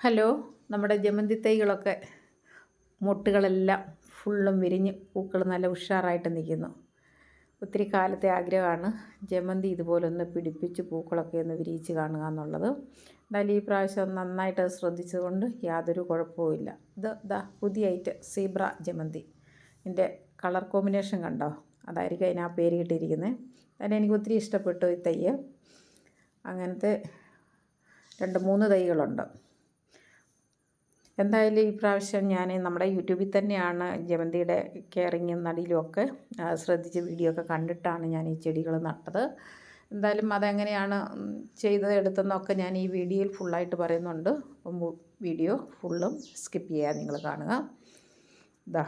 Hello നമ്മുടെ ജമന്തി തൈകളൊക്കെ മൊട്ടുകളെല്ലാം ഫുള്ളും വിരിഞ്ഞ് പൂക്കൾ നല്ല ഉഷാറായിട്ട് നിൽക്കുന്നു. ഒത്തിരി കാലത്തെ ആഗ്രഹമാണ് ജമന്തി ഇതുപോലൊന്ന് പിടിപ്പിച്ച് പൂക്കളൊക്കെ ഒന്ന് വിരിയിച്ച് കാണുക എന്നുള്ളത്. എന്തായാലും ഈ പ്രാവശ്യം നന്നായിട്ട് ശ്രദ്ധിച്ചതുകൊണ്ട് യാതൊരു കുഴപ്പവുമില്ല ഇത് ഇതാ പുതിയ ഐറ്റം സീബ്ര ജമന്തി. ഇതിന്റെ കളർ കോമ്പിനേഷൻ കണ്ടോ? അതായിരിക്കും അതിന് ആ പേര് കിട്ടിയിരിക്കുന്നത്. അതിന് എനിക്ക് ഒത്തിരി ഇഷ്ടപ്പെട്ടു ഈ തയ്യ്. അങ്ങനത്തെ രണ്ട് മൂന്ന് തൈകളുണ്ട്. എന്തായാലും ഈ പ്രാവശ്യം ഞാൻ നമ്മുടെ യൂട്യൂബിൽ തന്നെയാണ് ജമന്തിയുടെ കെയറിങ്ങും നടിയിലുമൊക്കെ ശ്രദ്ധിച്ച് വീഡിയോ ഒക്കെ കണ്ടിട്ടാണ് ഞാൻ ഈ ചെടികൾ നട്ടത്. എന്തായാലും അതെങ്ങനെയാണ് എടുത്തതെന്നൊക്കെ ഞാൻ ഈ വീഡിയോയിൽ ഫുള്ളായിട്ട് പറയുന്നുണ്ട്. വീഡിയോ ഫുള്ളും സ്കിപ്പ് ചെയ്യാൻ നിങ്ങൾ കാണുക. ഇതാ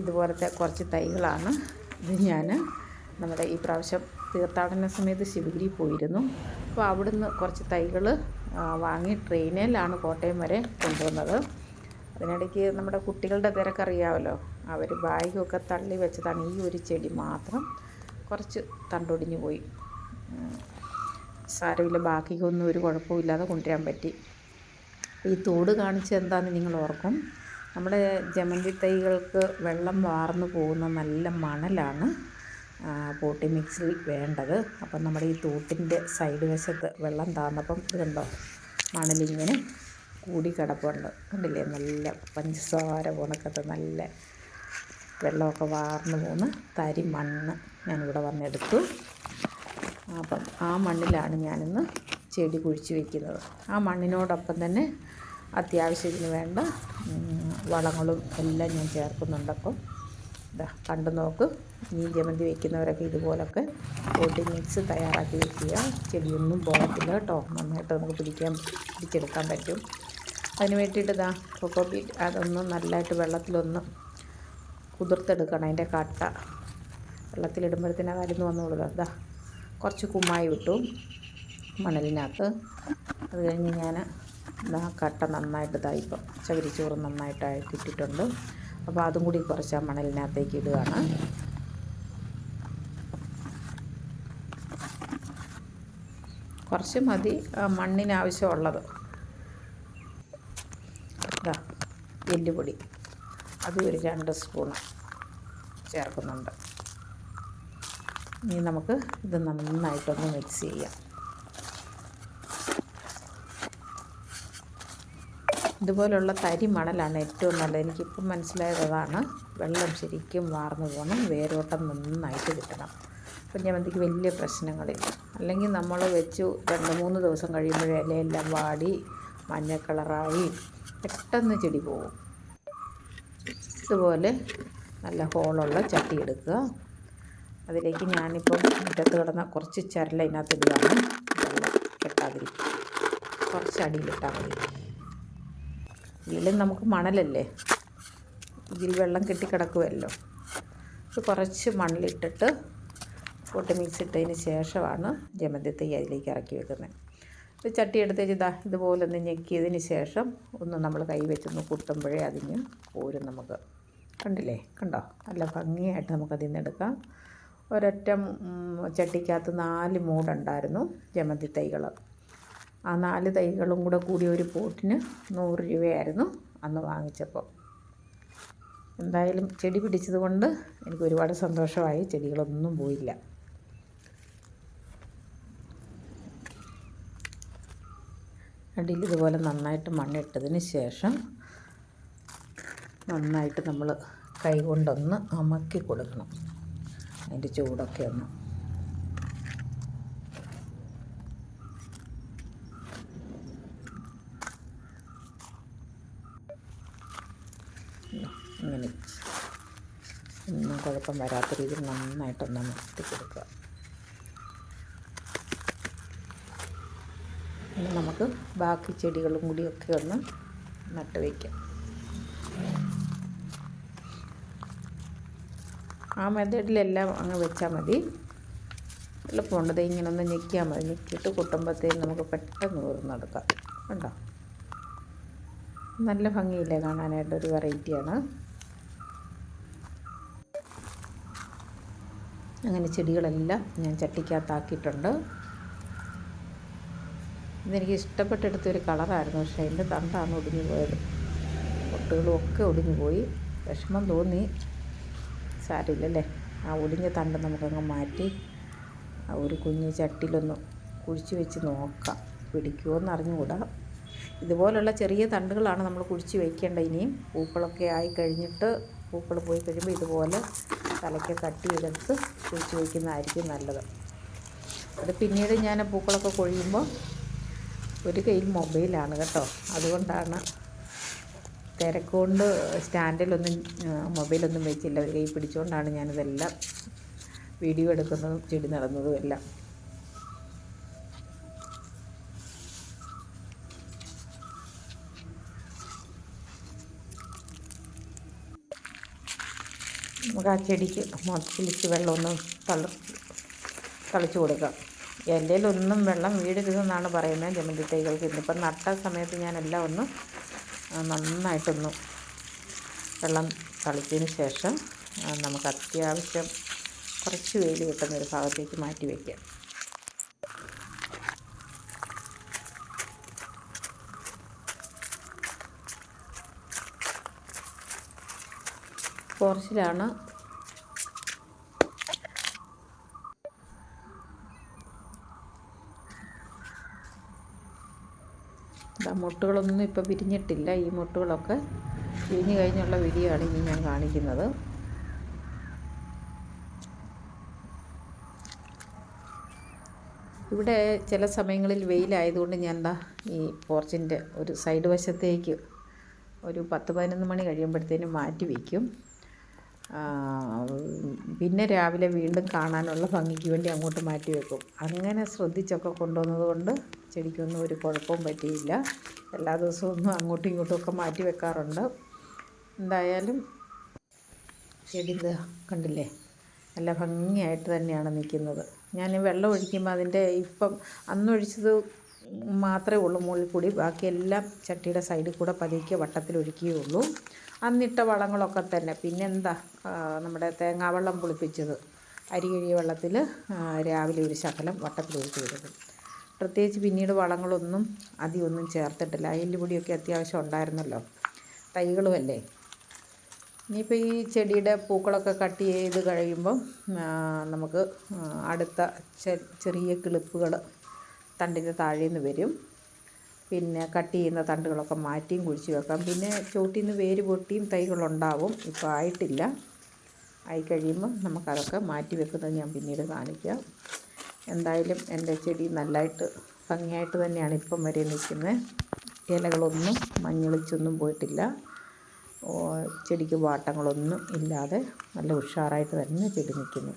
ഇതുപോലത്തെ കുറച്ച് തൈകളാണ് ഇത് ഞാൻ നമ്മുടെ ഈ പ്രാവശ്യം തീർത്ഥാടന സമയത്ത് ശിവഗിരി പോയിരുന്നു. അപ്പോൾ അവിടുന്ന് കുറച്ച് തൈകൾ വാങ്ങി ട്രെയിനിലാണ് കോട്ടയം വരെ കൊണ്ടുവന്നത്. അതിനിടയ്ക്ക് നമ്മുടെ കുട്ടികളുടെ തിരക്കറിയാമല്ലോ. അവർ ബാഗൊക്കെ തള്ളി വെച്ചതാണ്. ഈ ഒരു ചെടി മാത്രം കുറച്ച് തണ്ടൊടിഞ്ഞു പോയി. സാരമില്ല ബാക്കിക്കൊന്നും ഒരു കുഴപ്പമില്ലാതെ കൊണ്ടുവരാൻ പറ്റി. ഈ തോട് കാണിച്ച് എന്താണെന്ന് നിങ്ങൾ ഓർക്കും. നമ്മുടെ ജമന്തി തൈകൾക്ക് വെള്ളം വാർന്നു പോകുന്ന നല്ല മണലാണ്. പോട്ടി മിക്സിൽ വേണ്ടത്. അപ്പം നമ്മുടെ ഈ തോട്ടിന്റെ സൈഡ് വശത്ത് വെള്ളം താന്നപ്പം ഇതുണ്ടോ? മണലിങ്ങനെ കൂടി കിടപ്പുണ്ട്. കണ്ടില്ലേ? നല്ല പഞ്ചസാര ഉണക്കത്ത് നല്ല വെള്ളമൊക്കെ വാർന്നു പോകുന്ന തരി മണ്ണ് ഞാനിവിടെ വന്നെടുത്തു. അപ്പം ആ മണ്ണിലാണ് ഞാനിന്ന് ചെടി കുഴിച്ച് വെക്കുന്നത്. ആ മണ്ണിനോടൊപ്പം തന്നെ അത്യാവശ്യത്തിന് വേണ്ട വളങ്ങളും എല്ലാം ഞാൻ ചേർക്കുന്നുണ്ട്. അപ്പം ഇതാ കണ്ടു നോക്ക്. ഈ ജമന്തി വെക്കുന്നവരൊക്കെ ഇതുപോലൊക്കെ പോട്ടി മിക്സ് തയ്യാറാക്കി വെക്കുക. ചെടിയൊന്നും പോകത്തില്ല കേട്ടോ. നന്നായിട്ട് നമുക്ക് പിടിക്കാൻ പിടിച്ചെടുക്കാൻ പറ്റും. അതിന് വേണ്ടിയിട്ട് ഇതാ കൊക്കോ ബീറ്റ് അതൊന്ന് നല്ലതായിട്ട് വെള്ളത്തിലൊന്ന് കുതിർത്തെടുക്കണം. അതിന്റെ കട്ട വെള്ളത്തിലിടുമ്പോഴത്തേന് അതിന് വന്നോളൂ ഇതാ കുറച്ച് കുമ്മായി വിട്ടു മണലിനകത്ത്. അത് കഴിഞ്ഞ് ഞാൻ ആ കട്ട നന്നായിട്ട് ഇതായിപ്പം ചകിരിച്ചോറ് നന്നായിട്ട് ഇട്ടിട്ടുണ്ട്. അപ്പോൾ അതും കൂടി കുറച്ച് ആ മണലിനകത്തേക്ക് ഇടുകയാണ്. കുറച്ച് മതി മണ്ണിനാവശ്യമുള്ളത് ഇതാ എല്ലുപൊടി. അത് ഒരു രണ്ട് സ്പൂണ് ചേർക്കുന്നുണ്ട്. ഇനി നമുക്ക് ഇത് നന്നായിട്ടൊന്ന് മിക്സ് ചെയ്യാം. ഇതുപോലുള്ള തരി മണലാണ് ഏറ്റവും നല്ലത്. എനിക്കിപ്പം മനസ്സിലായത് അതാണ് വെള്ളം ശരിക്കും വാർന്നു പോകണം വേരോട്ടം നന്നായിട്ട് കിട്ടണം. അപ്പം ഞമ്മന്തിക്ക് വലിയ പ്രശ്നങ്ങളില്ല. അല്ലെങ്കിൽ നമ്മൾ വെച്ചു രണ്ട് മൂന്ന് ദിവസം കഴിയുമ്പോഴേ ഇലയെല്ലാം വാടി മഞ്ഞ കളറായി പെട്ടെന്ന് ചെടി പോകും ഇതുപോലെ നല്ല ഹോളുള്ള ചട്ടി എടുക്കുക. അതിലേക്ക് ഞാനിപ്പം മുറ്റത്ത് കിടന്ന കുറച്ച് ചരല ഇതിനകത്ത് ഇടുകയാണ്. വെള്ളം കെട്ടാതിരിക്കും കുറച്ച് അടിയിലിട്ടാൽ മതി. ഇതിലും നമുക്ക് മണലല്ലേ? ഇതിൽ വെള്ളം കെട്ടിക്കിടക്കുമല്ലോ ഇത് കുറച്ച് മണലിട്ടിട്ട് പൊട്ടി മിക്സ് ഇട്ടതിന് ശേഷമാണ് ജമന്തി തൈ അതിലേക്ക് ഇറക്കി വെക്കുന്നത്. ഇത് ചട്ടി എടുത്തേച്ച് ഇതാ ഇതുപോലെ ഒന്ന് ഞെക്കിയതിന് ശേഷം ഒന്ന് നമ്മൾ കൈ വെച്ചൊന്ന് കുത്തുമ്പോഴേ അതിന് പോരും നമുക്ക്. കണ്ടില്ലേ? കണ്ടോ? നല്ല ഭംഗിയായിട്ട് നമുക്കതിൽ നിന്ന് എടുക്കാം. ഒരൊറ്റ ചട്ടിക്കകത്ത് നാല് മൂടുണ്ടായിരുന്നു ജമന്തി തൈകൾ ആ നാല് തൈകളും കൂടെ കൂടി ഒരു പോട്ടിന് നൂറ് രൂപയായിരുന്നു അന്ന് വാങ്ങിച്ചപ്പോൾ. എന്തായാലും ചെടി പിടിച്ചത് കൊണ്ട് എനിക്ക് ഒരുപാട് സന്തോഷമായി. ചെടികളൊന്നും പോയില്ല. അടിയിൽ ഇതുപോലെ നന്നായിട്ട് മണ്ണിട്ടതിന് ശേഷം നന്നായിട്ട് നമ്മൾ കൈ കൊണ്ടൊന്ന് അമക്കി കൊടുക്കണം. അതിന്റെ ചൂടൊക്കെ ഒന്ന്. ഇങ്ങനെ ഒന്നും കുഴപ്പം വരാത്ത രീതിയിൽ നന്നായിട്ടൊന്ന് നിർത്തി കൊടുക്കുക. ഇനി നമുക്ക് ബാക്കി ചെടികളും കൂടിയൊക്കെ ഒന്ന് നട്ട് വയ്ക്കാം. ആ മെത്തേഡിലെല്ലാം അങ്ങ് വെച്ചാൽ മതി. എളുപ്പമുണ്ട്. ഇങ്ങനെ ഒന്ന് ഞെക്കിയാൽ മതി. ഞെക്കിയിട്ട് കുട്ടുമ്പോഴത്തേന് നമുക്ക് പെട്ടെന്ന് ഊർന്നെടുക്കാം കണ്ടോ? നല്ല ഭംഗിയില്ലേ കാണാനായിട്ട് ഒരു വെറൈറ്റിയാണ്. അങ്ങനെ ചെടികളെല്ലാം ഞാൻ ചട്ടിക്കകത്താക്കിയിട്ടുണ്ട്. ഇതെനിക്ക് ഇഷ്ടപ്പെട്ടെടുത്തൊരു കളറായിരുന്നു പക്ഷേ അതിന്റെ തണ്ടാണ് ഒടിഞ്ഞു പോയത്. പൊട്ടുകളും ഒക്കെ ഒടിഞ്ഞു പോയി. വിഷമം തോന്നി. സാരമില്ലല്ലേ? ആ ഒടിഞ്ഞ തണ്ട് നമുക്കങ്ങ് മാറ്റി ആ ഒരു കുഞ്ഞ് ചട്ടിയിലൊന്ന് കുഴിച്ച് വെച്ച് നോക്കാം. പിടിക്കുമോ എന്ന് അറിഞ്ഞുകൂടാ ഇതുപോലുള്ള ചെറിയ തണ്ടുകളാണ് നമ്മൾ കുഴിച്ച് വയ്ക്കേണ്ടത് ഇനിയും. പൂക്കളൊക്കെ ആയി കഴിഞ്ഞിട്ട് പൂക്കൾ പോയി കഴിയുമ്പോൾ ഇതുപോലെ തലയ്ക്ക് കട്ടി ചെയ്തെടുത്ത് കുഴിച്ച് വയ്ക്കുന്നതായിരിക്കും നല്ലത്. അത് പിന്നീട് ഞാൻ പൂക്കളൊക്കെ കൊഴിയുമ്പോൾ ഒരു കയ്യിൽ മൊബൈലാണ് കേട്ടോ. അതുകൊണ്ടാണ് തിരക്കുകൊണ്ട് സ്റ്റാൻഡിലൊന്നും മൊബൈലൊന്നും വെച്ചില്ല. ഒരു കൈ പിടിച്ചുകൊണ്ടാണ് ഞാനിതെല്ലാം വീഡിയോ എടുക്കുന്നതും ചെടി നടന്നതും എല്ലാം. നമുക്ക് ആ ചെടിക്ക് മൊത്തത്തിലിച്ച് വെള്ളമൊന്നും തള തളിച്ചു കൊടുക്കാം എന്റെയിലൊന്നും വെള്ളം വീടരുതെന്നാണ് പറയുന്നത്. ജമന്തി തൈകൾക്ക് ഇന്നിപ്പം നട്ട സമയത്ത് ഞാനെല്ലാം ഒന്ന് നന്നായിട്ടൊന്ന് വെള്ളം തളിച്ചതിന് ശേഷം നമുക്ക് അത്യാവശ്യം കുറച്ച് വെയിൽ കിട്ടുന്ന ഒരു ഭാഗത്തേക്ക് മാറ്റി വയ്ക്കാം. പോർച്ചിലാണ് മുട്ടുകളൊന്നും ഇപ്പോൾ വിരിഞ്ഞിട്ടില്ല. ഈ മുട്ടുകളൊക്കെ പിരിഞ്ഞു കഴിഞ്ഞുള്ള വിരിയാണ് ഇനി ഞാൻ കാണിക്കുന്നത്. ഇവിടെ ചില സമയങ്ങളിൽ വെയിലായതുകൊണ്ട് ഞാൻ എന്താ ഈ പോർച്ചിന്റെ ഒരു സൈഡ് വശത്തേക്ക് ഒരു പത്ത് പതിനൊന്ന് മണി കഴിയുമ്പോഴത്തേനും മാറ്റി വയ്ക്കും. പിന്നെ രാവിലെ വീണ്ടും കാണാനുള്ള ഭംഗിക്ക് വേണ്ടി അങ്ങോട്ട് മാറ്റി വെക്കും. അങ്ങനെ ശ്രദ്ധിച്ചൊക്കെ കൊണ്ടുവന്നത് കൊണ്ട് ചെടിക്കൊന്നും ഒരു കുഴപ്പവും പറ്റിയില്ല. എല്ലാ ദിവസവും ഒന്നും അങ്ങോട്ടും ഇങ്ങോട്ടും ഒക്കെ മാറ്റി വെക്കാറുണ്ട്. എന്തായാലും ചെടി കണ്ടില്ലേ? നല്ല ഭംഗിയായിട്ട് തന്നെയാണ് നിൽക്കുന്നത്. ഞാൻ വെള്ളം ഒഴിക്കുമ്പോൾ അതിന്റെ ഇപ്പം അന്നൊഴിച്ചത് മാത്രമേ ഉള്ളൂ മുകളിൽ കൂടി. ബാക്കിയെല്ലാം ചട്ടിയുടെ സൈഡിൽ കൂടെ പതിക്കെ വട്ടത്തിൽ ഒഴിക്കുകയുള്ളൂ അന്നിട്ട വളങ്ങളൊക്കെ തന്നെ. പിന്നെന്താ നമ്മുടെ തേങ്ങാവെള്ളം പുളിപ്പിച്ചത്. അരി കഴിയ വെള്ളത്തിൽ രാവിലെ ഒരു ശകലം ഒഴിച്ചു കൊടുക്കും. പ്രത്യേകിച്ച് പിന്നീട് വളങ്ങളൊന്നും അധികമൊന്നും ചേർത്തിട്ടില്ല. എല്ലുപൊടിയൊക്കെ അത്യാവശ്യം ഉണ്ടായിരുന്നല്ലോ. തൈകളുമല്ലേ. ഇനിയിപ്പോൾ ഈ ചെടിയുടെ പൂക്കളൊക്കെ കട്ട് ചെയ്ത് കഴിയുമ്പം നമുക്ക് അടുത്ത ചെറിയ കിളിപ്പുകൾ തണ്ടിന്റെ താഴെ നിന്ന് വരും. പിന്നെ കട്ട് ചെയ്യുന്ന തണ്ടുകളൊക്കെ മാറ്റിയും കുഴിച്ച് വെക്കാം. പിന്നെ ചോട്ടിൽ നിന്ന് വേര് പൊട്ടിയും തൈകളുണ്ടാവും. ഇപ്പോൾ ആയിട്ടില്ല. ആയി കഴിയുമ്പം നമുക്കതൊക്കെ മാറ്റി വെക്കുന്നത് ഞാൻ പിന്നീട് കാണിക്കാം. എന്തായാലും എന്റെ ചെടി നല്ലതായിട്ട് ഭംഗിയായിട്ട് തന്നെയാണ് ഇപ്പം വരെ നിൽക്കുന്നത്. ഇലകളൊന്നും മഞ്ഞളിച്ചൊന്നും പോയിട്ടില്ല. ചെടിക്ക് വാട്ടങ്ങളൊന്നും ഇല്ലാതെ നല്ല ഉഷാറായിട്ട് തന്നെ ചെടി നിൽക്കുന്നു.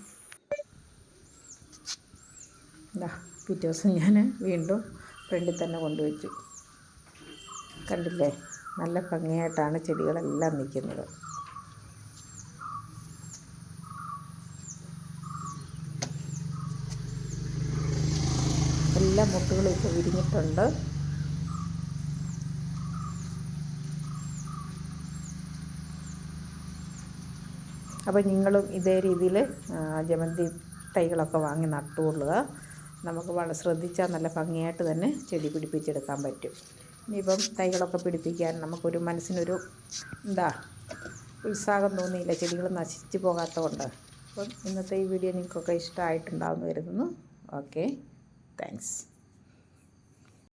എന്താ പിറ്റേ ദിവസം ഞാൻ വീണ്ടും ഫ്രണ്ടിൽ തന്നെ കൊണ്ടുവച്ചു. കണ്ടില്ലേ? നല്ല ഭംഗിയായിട്ടാണ് ചെടികളെല്ലാം നിൽക്കുന്നത്. എല്ലാ മുട്ടുകളും ഇപ്പോൾ വിരിഞ്ഞിട്ടുണ്ട്. അപ്പോൾ നിങ്ങളും ഇതേ രീതിയിൽ ജമന്തി തൈകളൊക്കെ വാങ്ങി നട്ടുകൊള്ളുക. നമുക്ക് വളരെ ശ്രദ്ധിച്ചാൽ നല്ല ഭംഗിയായിട്ട് തന്നെ ചെടി പിടിപ്പിച്ചെടുക്കാൻ പറ്റും. ഇനിയിപ്പം തൈകളൊക്കെ പിടിപ്പിക്കാൻ നമുക്കൊരു മനസ്സിനൊരു എന്താ ഉത്സാഹം തോന്നിയില്ല ചെടികൾ നശിച്ചു പോകാത്തതുകൊണ്ട്. അപ്പം ഇന്നത്തെ ഈ വീഡിയോ നിങ്ങൾക്കൊക്കെ ഇഷ്ടമായിട്ടുണ്ടാവുമെന്ന് കരുതുന്നു. ഓക്കെ. താങ്ക്സ്.